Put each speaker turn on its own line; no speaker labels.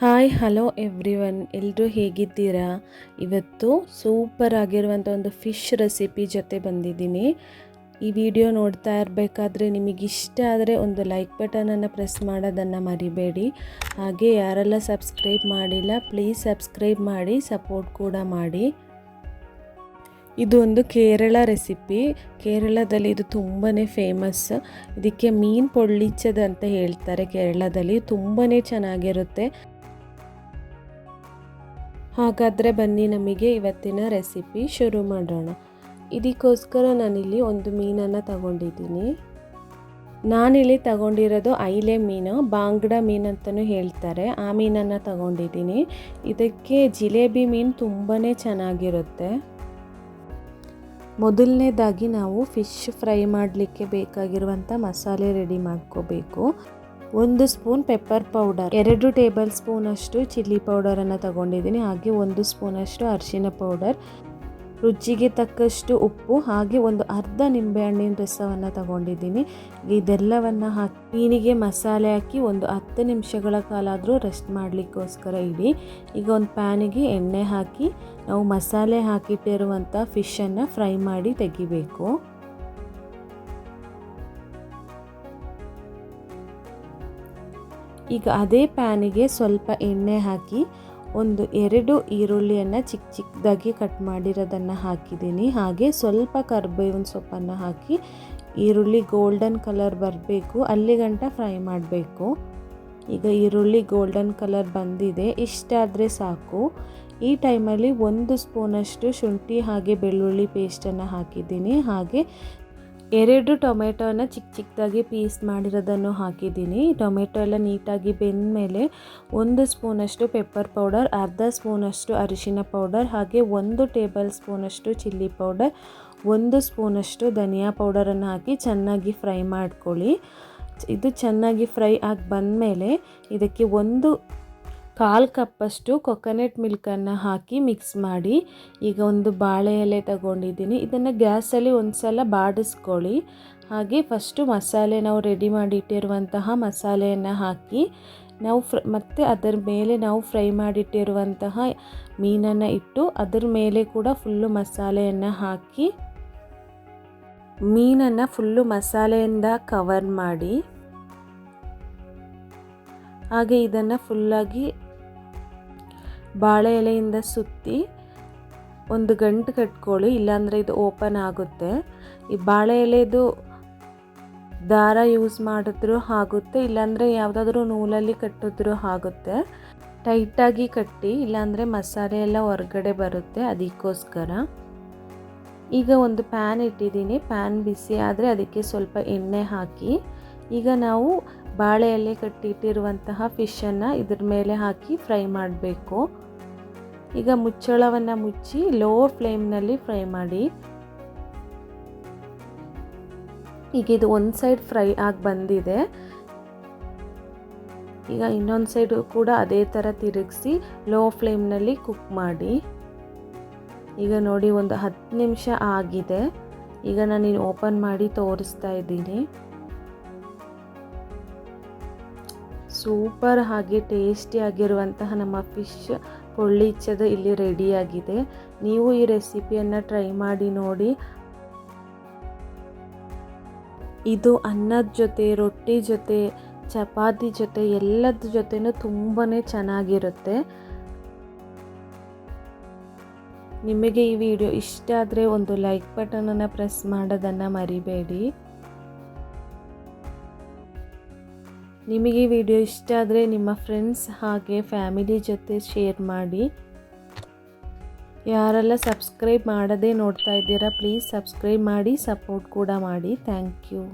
Hi, hello every one ಎಲ್ಲರೂ ಹೇಗಿದ್ದೀರಾ? ಇವತ್ತು ಸೂಪರ್ ಆಗಿರುವಂಥ ಒಂದು ಫಿಶ್ ರೆಸಿಪಿ ಜೊತೆ ಬಂದಿದ್ದೀನಿ. ಈ ವಿಡಿಯೋ ನೋಡ್ತಾ ಇರಬೇಕಾದ್ರೆ ನಿಮಗಿಷ್ಟ ಆದರೆ ಒಂದು ಲೈಕ್ ಬಟನನ್ನು ಪ್ರೆಸ್ ಮಾಡೋದನ್ನು ಮರಿಬೇಡಿ. ಹಾಗೆ ಯಾರೆಲ್ಲ ಸಬ್ಸ್ಕ್ರೈಬ್ ಮಾಡಿಲ್ಲ, ಪ್ಲೀಸ್ ಸಬ್ಸ್ಕ್ರೈಬ್ ಮಾಡಿ, ಸಪೋರ್ಟ್ ಕೂಡ ಮಾಡಿ. ಇದು ಒಂದು ಕೇರಳ ರೆಸಿಪಿ. ಕೇರಳದಲ್ಲಿ ಇದು ತುಂಬಾ ಫೇಮಸ್. ಇದಕ್ಕೆ ಮೀನು ಪೊಳ್ಳಿಚ್ಚದ ಅಂತ ಹೇಳ್ತಾರೆ ಕೇರಳದಲ್ಲಿ. ತುಂಬಾ ಚೆನ್ನಾಗಿರುತ್ತೆ. ಹಾಗಾದರೆ ಬನ್ನಿ ನಮಗೆ ಇವತ್ತಿನ ರೆಸಿಪಿ ಶುರು ಮಾಡೋಣ. ಇದಕ್ಕೋಸ್ಕರ ನಾನಿಲ್ಲಿ ಒಂದು ಮೀನನ್ನು ತಗೊಂಡಿದ್ದೀನಿ. ನಾನಿಲ್ಲಿ ತಗೊಂಡಿರೋದು ಐಲೆ ಮೀನು, ಬಾಂಗ್ಡ ಮೀನು ಅಂತಲೂ ಹೇಳ್ತಾರೆ. ಆ ಮೀನನ್ನು ತಗೊಂಡಿದ್ದೀನಿ. ಇದಕ್ಕೆ ಜಿಲೇಬಿ ಮೀನು ತುಂಬಾ ಚೆನ್ನಾಗಿರುತ್ತೆ. ಮೊದಲನೇದಾಗಿ ನಾವು ಫಿಶ್ ಫ್ರೈ ಮಾಡಲಿಕ್ಕೆ ಬೇಕಾಗಿರುವಂಥ ಮಸಾಲೆ ರೆಡಿ ಮಾಡ್ಕೋಬೇಕು. ಒಂದು ಸ್ಪೂನ್ ಪೆಪ್ಪರ್ ಪೌಡರ್, ಎರಡು ಟೇಬಲ್ ಸ್ಪೂನಷ್ಟು ಚಿಲ್ಲಿ ಪೌಡರನ್ನು ತಗೊಂಡಿದ್ದೀನಿ, ಹಾಗೆ ಒಂದು ಸ್ಪೂನಷ್ಟು ಅರಿಶಿನ ಪೌಡರ್, ರುಚಿಗೆ ತಕ್ಕಷ್ಟು ಉಪ್ಪು, ಹಾಗೆ ಒಂದು ಅರ್ಧ ನಿಂಬೆಹಣ್ಣಿನ ರಸವನ್ನು ತಗೊಂಡಿದ್ದೀನಿ. ಇದೆಲ್ಲವನ್ನು ಹಾಕಿ, ಮೀನಿಗೆ ಮಸಾಲೆ ಹಾಕಿ ಒಂದು ಹತ್ತು ನಿಮಿಷಗಳ ಕಾಲ ಆದರೂ ರೆಸ್ಟ್ ಮಾಡಲಿಕ್ಕೋಸ್ಕರ ಇಡಿ. ಈಗ ಒಂದು ಪ್ಯಾನಿಗೆ ಎಣ್ಣೆ ಹಾಕಿ, ನಾವು ಮಸಾಲೆ ಹಾಕಿಟ್ಟಿರುವಂಥ ಫಿಶನ್ನು ಫ್ರೈ ಮಾಡಿ ತೆಗಿಬೇಕು. ಈಗ ಅದೇ ಪ್ಯಾನಿಗೆ ಸ್ವಲ್ಪ ಎಣ್ಣೆ ಹಾಕಿ ಒಂದು ಎರಡು ಈರುಳ್ಳಿಯನ್ನು ಚಿಕ್ಕ ಚಿಕ್ಕದಾಗಿ ಕಟ್ ಮಾಡಿರೋದನ್ನು ಹಾಕಿದ್ದೀನಿ. ಹಾಗೆ ಸ್ವಲ್ಪ ಕರ್ಬೇವಿನ ಸೊಪ್ಪನ್ನು ಹಾಕಿ ಈರುಳ್ಳಿ ಗೋಲ್ಡನ್ ಕಲರ್ ಬರಬೇಕು. ಅಲ್ಲಿಗಂಟ ಫ್ರೈ ಮಾಡಬೇಕು. ಈಗ ಈರುಳ್ಳಿ ಗೋಲ್ಡನ್ ಕಲರ್ ಬಂದಿದೆ. ಇಷ್ಟಾದರೆ ಸಾಕು. ಈ ಟೈಮಲ್ಲಿ ಒಂದು ಸ್ಪೂನಷ್ಟು ಶುಂಠಿ ಹಾಗೆ ಬೆಳ್ಳುಳ್ಳಿ ಪೇಸ್ಟನ್ನು ಹಾಕಿದ್ದೀನಿ. ಹಾಗೆ ಎರಡು ಟೊಮೆಟೋನ ಚಿಕ್ಕ ಚಿಕ್ಕದಾಗಿ ಪೀಸ್ ಮಾಡಿರೋದನ್ನು ಹಾಕಿದ್ದೀನಿ. ಟೊಮೆಟೊ ಎಲ್ಲ ನೀಟಾಗಿ ಬೆಂದ ಮೇಲೆ ಒಂದು ಸ್ಪೂನಷ್ಟು ಪೆಪ್ಪರ್ ಪೌಡರ್, ಅರ್ಧ ಸ್ಪೂನಷ್ಟು ಅರಿಶಿನ ಪೌಡರ್, ಹಾಗೆ ಒಂದು ಟೇಬಲ್ ಸ್ಪೂನಷ್ಟು ಚಿಲ್ಲಿ ಪೌಡರ್, ಒಂದು ಸ್ಪೂನಷ್ಟು ಧನಿಯಾ ಪೌಡರನ್ನು ಹಾಕಿ ಚೆನ್ನಾಗಿ ಫ್ರೈ ಮಾಡ್ಕೊಳ್ಳಿ. ಇದು ಚೆನ್ನಾಗಿ ಫ್ರೈ ಆಗಿ ಬಂದಮೇಲೆ ಇದಕ್ಕೆ ಒಂದು ಕಾಲು ಕಪ್ಪಷ್ಟು ಕೊಕೊನೆಟ್ ಮಿಲ್ಕನ್ನು ಹಾಕಿ ಮಿಕ್ಸ್ ಮಾಡಿ, ಈಗ ಒಂದು ಬಾಳೆ ಎಲೆ ತಗೊಂಡಿದ್ದೀನಿ. ಇದನ್ನು ಗ್ಯಾಸಲ್ಲಿ ಒಂದು ಸಲ ಬಾಡಿಸ್ಕೊಳ್ಳಿ. ಹಾಗೆ ಫಸ್ಟು ಮಸಾಲೆ ನಾವು ರೆಡಿ ಮಾಡಿಟ್ಟಿರುವಂತಹ ಮಸಾಲೆಯನ್ನು ಹಾಕಿ, ನಾವು ಫ್ರ ಮತ್ತು ಅದರ ಮೇಲೆ ನಾವು ಫ್ರೈ ಮಾಡಿಟ್ಟಿರುವಂತಹ ಮೀನನ್ನು ಇಟ್ಟು, ಅದರ ಮೇಲೆ ಕೂಡ ಫುಲ್ಲು ಮಸಾಲೆಯನ್ನು ಹಾಕಿ, ಮೀನನ್ನು ಫುಲ್ಲು ಮಸಾಲೆಯಿಂದ ಕವರ್ ಮಾಡಿ. ಹಾಗೆ ಇದನ್ನು ಫುಲ್ಲಾಗಿ ಬಾಳೆ ಎಲೆಯಿಂದ ಸುತ್ತಿ ಒಂದು ಗಂಟು ಕಟ್ಕೊಳ್ಳಿ, ಇಲ್ಲಾಂದರೆ ಇದು ಓಪನ್ ಆಗುತ್ತೆ. ಈ ಬಾಳೆ ಎಲೆದು ದಾರ ಯೂಸ್ ಮಾಡಿದ್ರೂ ಆಗುತ್ತೆ, ಇಲ್ಲಾಂದರೆ ಯಾವುದಾದ್ರೂ ನೂಲಲ್ಲಿ ಕಟ್ಟಿದ್ರೂ ಆಗುತ್ತೆ. ಟೈಟಾಗಿ ಕಟ್ಟಿ, ಇಲ್ಲಾಂದರೆ ಮಸಾಲೆ ಎಲ್ಲ ಹೊರಗಡೆ ಬರುತ್ತೆ ಅದಕ್ಕೋಸ್ಕರ. ಈಗ ಒಂದು ಪ್ಯಾನ್ ಇಟ್ಟಿದ್ದೀನಿ, ಪ್ಯಾನ್ ಬಿಸಿ ಆದರೆ ಅದಕ್ಕೆ ಸ್ವಲ್ಪ ಎಣ್ಣೆ ಹಾಕಿ, ಈಗ ನಾವು ಬಾಳೆ ಎಲೆ ಕಟ್ಟಿಟ್ಟಿರುವಂತಹ ಫಿಶನ್ನು ಇದ್ರ ಮೇಲೆ ಹಾಕಿ ಫ್ರೈ ಮಾಡಬೇಕು. ಈಗ ಮುಚ್ಚಳವನ್ನು ಮುಚ್ಚಿ ಲೋ ಫ್ಲೇಮ್ನಲ್ಲಿ ಫ್ರೈ ಮಾಡಿ. ಈಗ ಇದು ಒಂದು ಸೈಡ್ ಫ್ರೈ ಆಗಿ ಬಂದಿದೆ. ಈಗ ಇನ್ನೊಂದು ಸೈಡು ಕೂಡ ಅದೇ ಥರ ತಿರುಗಿಸಿ ಲೋ ಫ್ಲೇಮ್ನಲ್ಲಿ ಕುಕ್ ಮಾಡಿ. ಈಗ ನೋಡಿ ಒಂದು ಹತ್ತು ನಿಮಿಷ ಆಗಿದೆ. ಈಗ ನಾನು ಓಪನ್ ಮಾಡಿ ತೋರಿಸ್ತಾ ಇದ್ದೀನಿ. ಸೂಪರ್ ಹಾಗೆ ಟೇಸ್ಟಿಯಾಗಿರುವಂತಹ ನಮ್ಮ ಫಿಶ್ ಕೊಳ್ಳಿಚ್ಚದ ಇಲ್ಲಿ ರೆಡಿಯಾಗಿದೆ. ನೀವು ಈ ರೆಸಿಪಿಯನ್ನು ಟ್ರೈ ಮಾಡಿ ನೋಡಿ. ಇದು ಅನ್ನದ ಜೊತೆ, ರೊಟ್ಟಿ ಜೊತೆ, ಚಪಾತಿ ಜೊತೆ, ಎಲ್ಲದ ಜೊತೆನೂ ತುಂಬಾ ಚೆನ್ನಾಗಿರುತ್ತೆ. ನಿಮಗೆ ಈ ವಿಡಿಯೋ ಇಷ್ಟ ಆದರೆ ಒಂದು ಲೈಕ್ ಬಟನನ್ನು ಪ್ರೆಸ್ ಮಾಡೋದನ್ನು ಮರಿಬೇಡಿ. ನಿಮಗೆ ಈ ವಿಡಿಯೋ ಇಷ್ಟ ಆದರೆ ನಿಮ್ಮ ಫ್ರೆಂಡ್ಸ್ ಹಾಗೆ ಫ್ಯಾಮಿಲಿ ಜೊತೆ ಶೇರ್ ಮಾಡಿ. ಯಾರೆಲ್ಲ ಸಬ್ಸ್ಕ್ರೈಬ್ ಮಾಡದೇ ನೋಡ್ತಾ ಇದ್ದೀರಾ ಪ್ಲೀಸ್ ಸಬ್ಸ್ಕ್ರೈಬ್ ಮಾಡಿ ಸಪೋರ್ಟ್ ಕೂಡ ಮಾಡಿ. Thank you